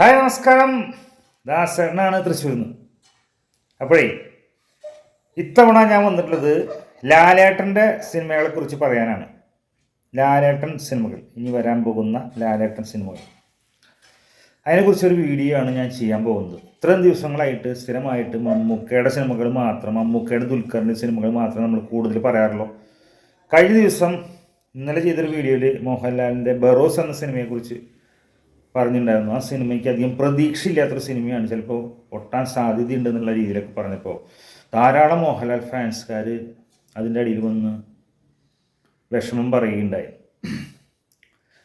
Hi നമസ്കാരം. ദാസനാണ് തൃശ്ശൂരിൽ നിന്ന് അപ്പോഴേ ഇത്തവണ ഞാൻ വന്നിട്ടുള്ളത് ലാലേട്ടന്റെ സിനിമകളെക്കുറിച്ച് പറയാനാണ്. ലാലേട്ടൻ സിനിമകൾ. ഇനി വരാൻ പോകുന്ന ലാലേട്ടൻ സിനിമകൾ. അതിനെക്കുറിച്ചൊരു വീഡിയോ ആണ് ഞാൻ ചെയ്യാൻ പോകുന്നത്. ഇത്രയും ദിവസങ്ങളായിട്ട് സ്ഥിരമായിട്ട് മമ്മൂക്കയുടെ സിനിമകൾ മാത്രം മമ്മൂക്കയുടെ ദുൽഖറിന്റെ സിനിമകൾ മാത്രം നമ്മൾ കൂടുതൽ പറയാറുള്ളൂ. കഴിഞ്ഞ ദിവസം ഇന്നലെ ചെയ്തൊരു വീഡിയോയിൽ മോഹൻലാലിന്റെ ബറോസ് എന്ന സിനിമയെക്കുറിച്ച് പറഞ്ഞിട്ടുണ്ടായിരുന്നു. ആ സിനിമയ്ക്ക് അധികം പ്രതീക്ഷയില്ലാത്തൊരു സിനിമയാണ്. ചിലപ്പോൾ ഒട്ടാൻ സാധ്യതയുണ്ടെന്നുള്ള രീതിയിലൊക്കെ പറഞ്ഞപ്പോൾ ധാരാളം മോഹൻലാൽ ഫാൻസുകാർ അതിന്റെ അടിയിൽ വന്ന് വിഷമം പറയുകയുണ്ടായി.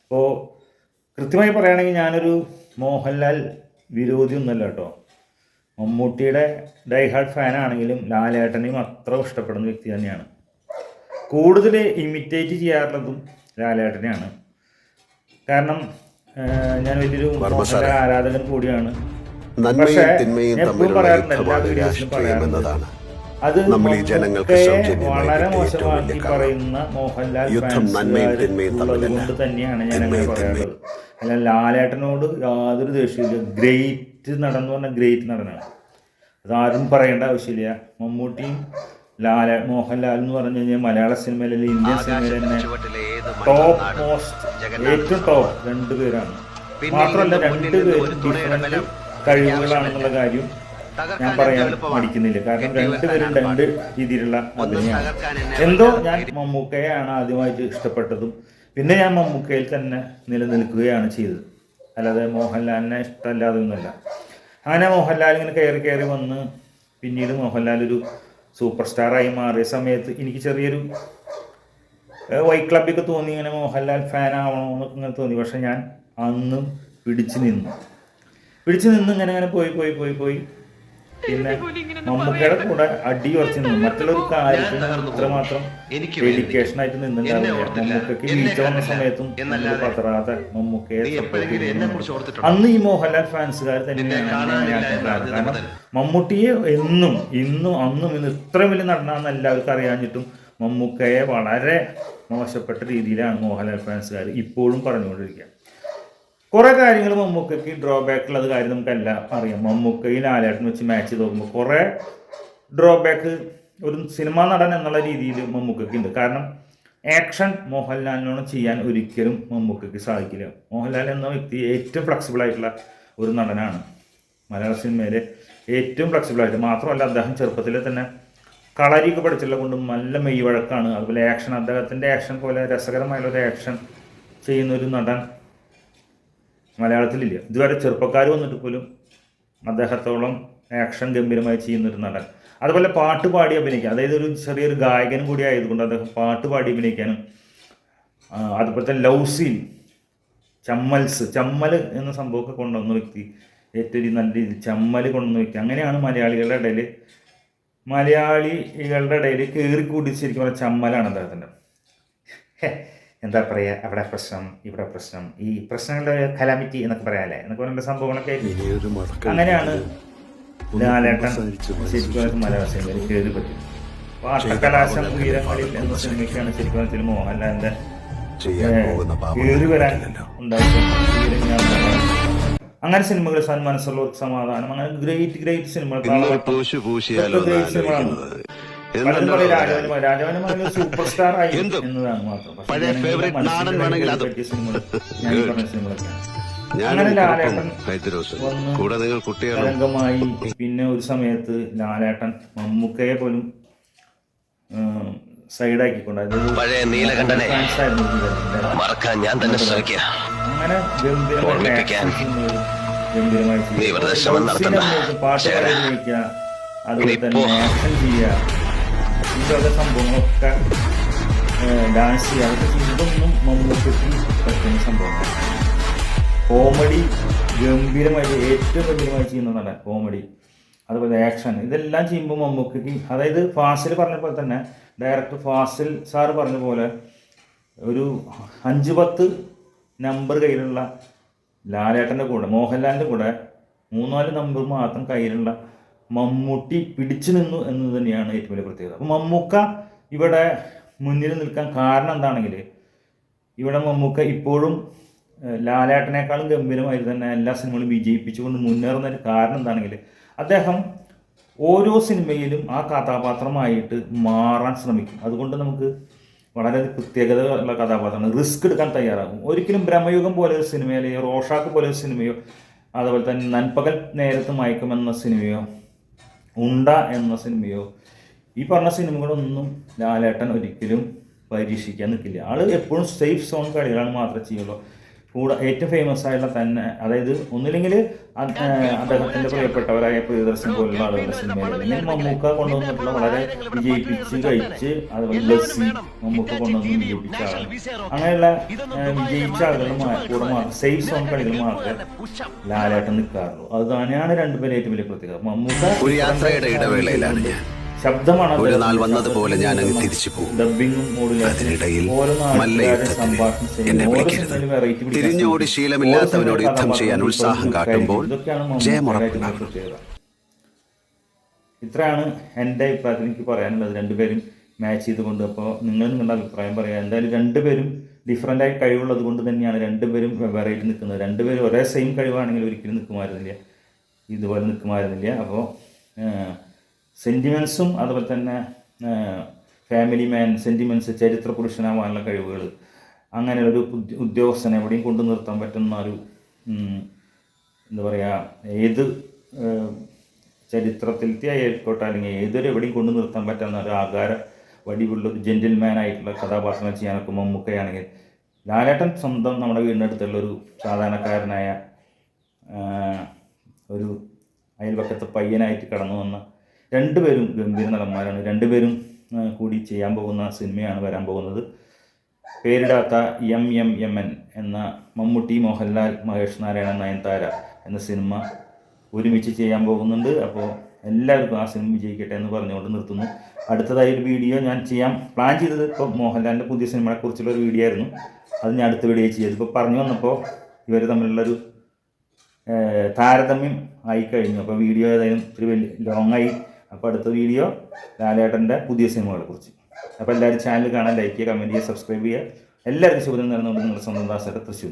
അപ്പോൾ കൃത്യമായി പറയുകയാണെങ്കിൽ ഞാനൊരു മോഹൻലാൽ വിരോധി ഒന്നല്ല കേട്ടോ. മമ്മൂട്ടിയുടെ ഡൈഹാർഡ് ഫാനാണെങ്കിലും ലാലേട്ടനെയും അത്ര ഇഷ്ടപ്പെടുന്ന വ്യക്തി തന്നെയാണ്. കൂടുതൽ ഇമിറ്റേറ്റ് ചെയ്യാറുള്ളതും ലാലേട്ടനെയാണ്. കാരണം ഞാൻ വലിയൊരു ആരാധകൻ കൂടിയാണ്. നന്മയും തിന്മയും എപ്പോഴും തമ്മിലുള്ള യുദ്ധമാണ് രാഷ്ട്രീയം എന്നതാണ്. അത് നമ്മൾ ഈ ജനങ്ങൾക്ക് സൗജന്യമായി വളരെ ഏറ്റവും വലിയ കാരണം. യുദ്ധം നന്മയും തിന്മയും തമ്മിലല്ല. തിന്മയും അല്ല ലാലേട്ടനോട് യാതൊരു ദേഷ്യമില്ല ഗ്രേറ്റ് നടൻ എന്ന് പറഞ്ഞാൽ ഗ്രേറ്റ് നടനാണ്. അതാരും പറയേണ്ട ആവശ്യമില്ല. മമ്മൂട്ടിയും ലാല മോഹൻലാൽ എന്ന് പറഞ്ഞു കഴിഞ്ഞാൽ മലയാള സിനിമയിൽ അല്ലെങ്കിൽ ഇന്ത്യൻ സിനിമയിൽ തന്നെ ടോപ്പ് മോസ്റ്റ് ഏറ്റവും ടോപ്പ് രണ്ടു പേരാണ്. മാത്രമല്ല രണ്ടുപേരും പേരും കഴിവുകളാണെന്നുള്ള കാര്യം ഞാൻ പറയാൻ മടിക്കുന്നില്ല. കാരണം രണ്ടുപേരും രണ്ട് രീതിയിലുള്ള അഭിനയമാണ് എന്തോ ഞാൻ മമ്മൂക്കയാണ് ആദ്യമായിട്ട് ഇഷ്ടപ്പെട്ടതും. പിന്നെ ഞാൻ മമ്മൂക്കയിൽ തന്നെ നിലനിൽക്കുകയാണ് ചെയ്തത്. അല്ലാതെ മോഹൻലാലിനെ ഇഷ്ടമല്ലാതെ ഒന്നുമല്ല അങ്ങനെ മോഹൻലാൽ ഇങ്ങനെ കയറി കയറി വന്ന് പിന്നീട് മോഹൻലാൽ ഒരു സൂപ്പർ സ്റ്റാറായി മാറിയ സമയത്ത് എനിക്ക് ചെറിയൊരു വൈറ്റ് ക്ലബിലൊക്കെ തോന്നി ഇങ്ങനെ മോഹൻലാൽ ഫാൻ ആവണോ എന്നൊക്കെ ഇങ്ങനെ തോന്നി. പക്ഷെ ഞാൻ അന്നും പിടിച്ചു നിന്നു. പിടിച്ചു നിന്ന് ഇങ്ങനെ ഇങ്ങനെ പോയി പോയി പോയി പോയി. പിന്നെ മമ്മൂക്കയുടെ കൂടെ അടി ഉറച്ചു നിന്നു. മറ്റുള്ളൊരു കാര്യത്തിൽ ഇത്രമാത്രം ഡെഡിക്കേഷൻ ആയിട്ട് നിന്നിട്ടുണ്ടാവില്ല. മമ്മൂക്കയ്ക്ക് വീഴ്ച വന്ന സമയത്തും പത്രാതെ പതറാതെ മമ്മൂക്കയെ അന്ന് ഈ മോഹൻലാൽ ഫാൻസുകാർ തന്നെയാണ്. കാരണം മമ്മൂട്ടിയെ എന്നും ഇന്നും അന്നും ഇന്ന് ഇത്ര വലിയ നടനാന്ന് എല്ലാവർക്കും അറിയാഞ്ഞിട്ടും മമ്മൂക്കയെ വളരെ മോശപ്പെട്ട രീതിയിലാണ് മോഹൻലാൽ ഫാൻസുകാർ ഇപ്പോഴും പറഞ്ഞുകൊണ്ടിരിക്കുക. കുറെ കാര്യങ്ങൾ മമ്മൂക്കയ്ക്ക് ഡ്രോബാക്ക് ഉള്ളത് കാര്യം നമുക്കെല്ലാം അറിയാം. മമ്മൂക്കയും ലാലേട്ടൻ വെച്ച് മാച്ച് ചെയ്ത് നോക്കുമ്പോൾ കുറെ ഡ്രോബാക്ക് ഒരു സിനിമാ നടൻ എന്നുള്ള രീതിയിൽ മമ്മൂക്കയ്ക്ക് ഉണ്ട് കാരണം ആക്ഷൻ മോഹൻലാലിനോട് ചെയ്യാൻ ഒരിക്കലും മമ്മൂക്കയ്ക്ക് സാധിക്കില്ല. മോഹൻലാൽ എന്ന വ്യക്തി ഏറ്റവും ഫ്ലെക്സിബിൾ ആയിട്ടുള്ള ഒരു നടനാണ്. മലയാള സിനിമയിലെ ഏറ്റവും ഫ്ലെക്സിബിൾ ആയിട്ട് മാത്രമല്ല അദ്ദേഹം ചെറുപ്പത്തിലെ തന്നെ കളരിയൊക്കെ പഠിച്ചുള്ള കൊണ്ടും നല്ല മെയ് വഴക്കാണ് അതുപോലെ ആക്ഷൻ അദ്ദേഹത്തിന്റെ ആക്ഷൻ പോലെ രസകരമായുള്ള ഒരു ആക്ഷൻ ചെയ്യുന്ന ഒരു നടൻ മലയാളത്തിലില്ല. ഇതുവരെ ചെറുപ്പക്കാർ വന്നിട്ട് പോലും അദ്ദേഹത്തോളം ആക്ഷൻ ഗംഭീരമായി ചെയ്യുന്നൊരു നടൻ. അതുപോലെ പാട്ട് പാടി അഭിനയിക്കാൻ അതായത് ഒരു ചെറിയൊരു ഗായകനും കൂടി ആയതുകൊണ്ട് അദ്ദേഹം പാട്ട് പാടി അഭിനയിക്കാനും അതുപോലെ തന്നെ ലവ് സീൻ ചമ്മൽസ് ചമ്മൽ എന്ന സംഭവമൊക്കെ കൊണ്ടുവന്ന വ്യക്തി ഏറ്റവും നല്ല രീതിയിൽ ചമ്മൽ കൊണ്ടുവന്ന വ്യക്തി. അങ്ങനെയാണ് മലയാളികളുടെ ഇടയിൽ മലയാളികളുടെ ഇടയിൽ കയറി പറഞ്ഞാൽ ചമ്മലാണ് അദ്ദേഹത്തിന്റെ. എന്താ പറയുക അവിടെ പ്രശ്നം ഇവിടെ പ്രശ്നം ഈ പ്രശ്നങ്ങളുടെ കലാമിറ്റി എന്നൊക്കെ പറയാല്ലേ? എന്നൊക്കെ പറയുന്ന സംഭവങ്ങളൊക്കെ അങ്ങനെയാണ് ലാലേട്ടൻ ശരിക്കും മലയാള സിനിമയിൽ കയറി പറ്റും പാട്ടക്കലാശം ഉയരങ്ങളിൽ എന്ന സിനിമയ്ക്കാണ് ശരിക്കും പോകുന്ന കയറി വരാൻ ഉണ്ടായിട്ടുള്ള അങ്ങനെ സിനിമകൾ സന്മനസ്സുള്ള സമാധാനം അങ്ങനെ ഗ്രേറ്റ് ഗ്രേറ്റ് സിനിമകൾ ഗ്രേറ്റ് സിനിമകളാണ്. സൂപ്പർ സ്റ്റാർ ആയി. എന്നതാണ് മാത്രം പഴയ നാടൻ വേണമെങ്കിൽ അതും. അങ്ങനെ ലാലേട്ടൻ കൂടെ നിങ്ങൾ പിന്നെ ഒരു സമയത്ത് ലാലേട്ടൻ മമ്മൂക്കയെ പോലും സൈഡാക്കിക്കൊണ്ട് മറക്കാൻ ഞാൻ തന്നെ ശ്രമിക്കുക അങ്ങനെ ഗംഭീരമായ ഓർമ്മിപ്പിക്കാൻ. action scenes ഗംഭീരമായി ചെയ്യും. നീ വെറുതെ ശ്രമം Love scene നടത്തണ്ട. അഭിനയിക്കും, പാട്ട് ശരി. പാടി അഭിനയിക്കുക അതുപോലെ തന്നെ ആക്ഷൻ ചെയ്യുക ഇതൊക്കെ സംഭവങ്ങളൊക്കെ ഡാൻസ് ചെയ്യുക അതൊക്കെ ഇതൊന്നും മമ്മൂക്കയ്ക്ക് പറ്റുന്ന സംഭവമാണ് കോമഡി ഗംഭീരമായി ഏറ്റവും ഗംഭീരമായി ചെയ്യുന്ന നടൻ കോമഡി. അതുപോലെ ആക്ഷൻ ഇതെല്ലാം ചെയ്യുമ്പോൾ മമ്മൂക്കയ്ക്ക് അതായത് ഫാസിൽ പറഞ്ഞ പോലെ തന്നെ ഡയറക്ടർ ഫാസിൽ സാർ പറഞ്ഞ പോലെ ഒരു അഞ്ച് പത്ത് നമ്പർ കയ്യിലുള്ള ലാലേട്ടന്റെ കൂടെ മോഹൻലാലിന്റെ കൂടെ മൂന്നാൽ നമ്പർ മാത്രം കയ്യിലുള്ള മമ്മൂട്ടി പിടിച്ചു നിന്നു എന്ന് തന്നെയാണ് ഏറ്റവും വലിയ പ്രത്യേകത. അപ്പോൾ മമ്മൂക്ക ഇവിടെ മുന്നിൽ നിൽക്കാൻ കാരണം എന്താണെങ്കിൽ ഇവിടെ മമ്മൂക്ക ഇപ്പോഴും ലാലേട്ടനേക്കാളും ഗംഭീരമായി തന്നെ എല്ലാ സിനിമകളും വിജയിപ്പിച്ചുകൊണ്ട് മുന്നേറുന്ന ഒരു കാരണം എന്താണെങ്കിൽ അദ്ദേഹം ഓരോ സിനിമയിലും ആ കഥാപാത്രമായിട്ട് മാറാൻ ശ്രമിക്കും. അതുകൊണ്ട് നമുക്ക് വളരെ പ്രത്യേകത ഉള്ള കഥാപാത്രമാണ്. റിസ്ക് എടുക്കാൻ തയ്യാറാകും. ഒരിക്കലും ബ്രഹ്മയുഗം പോലെ ഒരു സിനിമയോ അല്ലെങ്കിൽ റോഷാക്ക് പോലെ ഒരു സിനിമയോ അതുപോലെ തന്നെ നൻപകൽ നേരത്ത് മയക്കുമെന്ന സിനിമയോ ഉണ്ട എന്ന സിനിമയോ ഈ പറഞ്ഞ സിനിമകളൊന്നും ലാലേട്ടൻ ഒരിക്കലും പരീക്ഷിക്കാൻ നിൽക്കില്ല. ആൾ എപ്പോഴും സേഫ് സോൺ കളികളാണ് മാത്രമേ ചെയ്യുള്ളൂ. കൂടെ ഏറ്റവും ഫേമസ് ആയിട്ടുള്ള തന്നെ അതായത് ഒന്നില്ലെങ്കിൽ അദ്ദേഹത്തിന്റെ പ്രിയപ്പെട്ടവരായ പ്രിയദർശൻ പോലുള്ള ആളുകളുടെ അല്ലെങ്കിൽ മമ്മൂക്ക കൊണ്ടുവന്നിട്ടുള്ള വളരെ വിജയിപ്പിച്ച് കഴിച്ച് അതുപോലെ ലസ്സി മമ്മൂക്ക കൊണ്ടുവന്ന് വിജയിപ്പിച്ച ആളാണ് അങ്ങനെയുള്ള വിജയിച്ച ആളുകൾ കൂടെ മാത്രം സേഫ് സോൺ കളികൾ മാത്രമേ ലാലേട്ടൻ നിൽക്കാറുള്ളൂ അത് തന്നെയാണ് രണ്ടുപേരും ഏറ്റവും വലിയ പ്രത്യേകത മമ്മൂക്ക ഒരു യാത്രയുടെ ഇടവേളയിലാണ് ഞാൻ. ശബ്ദമാണ് ഒരു. നാൾ വന്നതുപോലെ ഞാൻ അങ്ങ് തിരിച്ചു പോകും. അതിനിടയിൽ സംഭാഷണം ചെയ്യുന്നു. എന്നെ വിളിക്കരുത്. തിരിഞ്ഞോടി. ശീലമില്ലാത്തവനോട് യുദ്ധം ചെയ്യാൻ ഉത്സാഹം കാട്ടുമ്പോൾ ജയമുറപ്പുണ്ടാകും. ഇത്രയാണ് എന്റെ അഭിപ്രായത്തിൽ എനിക്ക് പറയാനുള്ളത് രണ്ടുപേരും മാച്ച് ചെയ്തുകൊണ്ട് അപ്പോൾ നിങ്ങൾ നിങ്ങളുടെ അഭിപ്രായം പറയാം എന്തായാലും രണ്ടുപേരും ഡിഫറന്റ് ആയി കഴിവുള്ളത് കൊണ്ട് തന്നെയാണ് രണ്ടുപേരും വെറൈറ്റി നിൽക്കുന്നത് രണ്ടുപേരും ഒരേ സെയിം കഴിവാണെങ്കിൽ ഒരിക്കലും നിൽക്കുമായിരുന്നില്ല ഇതുപോലെ നിൽക്കുമായിരുന്നില്ല അപ്പോൾ സെന്റിമെൻസും അതുപോലെ തന്നെ ഫാമിലി മാൻ സെന്റിമെൻസ് ചരിത്ര പുരുഷനാവാനുള്ള കഴിവുകൾ അങ്ങനെ ഒരു ഉദ്യോഗസ്ഥനെ എവിടെയും കൊണ്ടു നിർത്താൻ പറ്റുന്ന ഒരു എന്താ പറയുക ഏത് ചരിത്രത്തിലത്തെ ആയിക്കോട്ടെ അല്ലെങ്കിൽ ഏതൊരു എവിടെയും കൊണ്ടു നിർത്താൻ പറ്റുന്ന ഒരു ആകാര വടിവുള്ള ഒരു ജെന്റിൽമാൻ ആയിട്ടുള്ള കഥാപാത്രങ്ങൾ ചെയ്യാനൊക്കെ മമ്മൂക്കയാണെങ്കിൽ ലാലേട്ടൻ സ്വന്തം നമ്മുടെ വീടിനടുത്തുള്ള ഒരു സാധാരണക്കാരനായ ഒരു അയൽവക്കത്തെ പയ്യനായിട്ട് കടന്നു വന്ന രണ്ടുപേരും ഗംഭീര നടന്മാരാണ്. രണ്ടുപേരും കൂടി ചെയ്യാൻ പോകുന്ന സിനിമയാണ് വരാൻ പോകുന്നത്. പേരിടാത്ത എം എം എം എൻ എന്ന മമ്മൂട്ടി മോഹൻലാൽ മഹേഷ് നാരായണൻ നയൻതാര എന്ന സിനിമ ഒരുമിച്ച് ചെയ്യാൻ പോകുന്നുണ്ട്. അപ്പോൾ എല്ലാവർക്കും ആ സിനിമ വിജയിക്കട്ടെ എന്ന് പറഞ്ഞുകൊണ്ട് നിർത്തുന്നു. അടുത്തതായി ഒരു വീഡിയോ ഞാൻ ചെയ്യാൻ പ്ലാൻ ചെയ്തത് ഇപ്പോൾ മോഹൻലാലിന്റെ പുതിയ സിനിമയെ കുറിച്ചുള്ള ഒരു വീഡിയോ ആയിരുന്നു. അത് ഞാൻ അടുത്ത വീഡിയോ ചെയ്തത് ഇപ്പോൾ പറഞ്ഞു വന്നപ്പോൾ ഇവർ തമ്മിലുള്ളൊരു താരതമ്യം ആയിക്കഴിഞ്ഞു. അപ്പോൾ വീഡിയോ ഏതായാലും ഇത്തിരി വലിയ ലോങ്ങായി അപ്പോൾ അടുത്ത വീഡിയോ ലാലേട്ടന്റെ പുതിയ സിനിമകളെ കുറിച്ച് അപ്പോൾ എല്ലാവരും ചാനൽ കാണാൻ ലൈക്ക് ചെയ്യുക കമന്റ് ചെയ്യുക സബ്സ്ക്രൈബ് ചെയ്യുക. എല്ലാവർക്കും ശുഭദിനം നേർന്നുകൊണ്ട് നിങ്ങളുടെ സ്വന്തം ദാസയുടെ തൃശ്ശൂർ